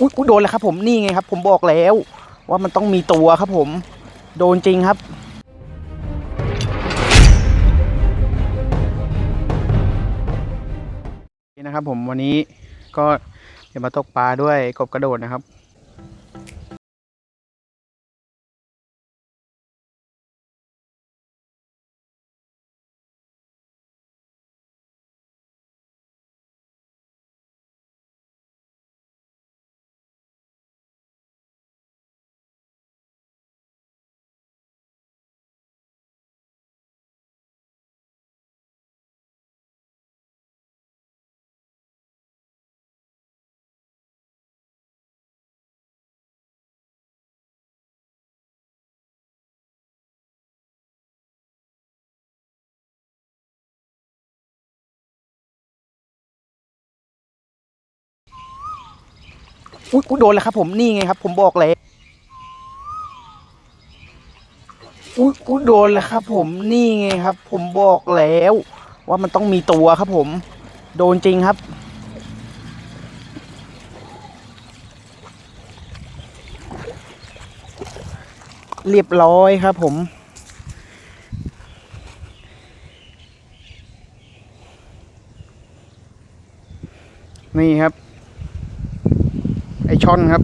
อุ๊ยโดนแล้วครับผมนี่ไงครับ ผมบอกแล้ว ว่ามันต้องมีตัวครับผม โดนจริงครับนี่นะครับผมวันนี้ก็เดี๋ยวมาตกปลาด้วยกบกระโดดนะครับ อุ๊ยอุ๊ยโดนแล้วครับ ผมนี่ไงครับ ผมบอกแล้วอุ๊ยอุ๊ยโดนแล้วครับ ผมนี่ไงครับ ผมบอกแล้ว ว่ามันต้องมีตัวครับผม โดนจริงครับเรียบร้อยครับผม นี่ครับ ช่อนครับ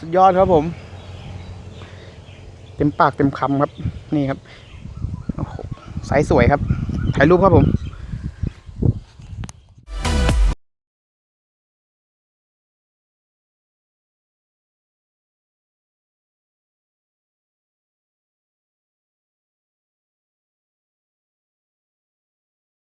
สุดยอดครับผม เต็มปากเต็มคำครับ นี่ครับไซส์สวยครับ ถ่ายรูปครับผม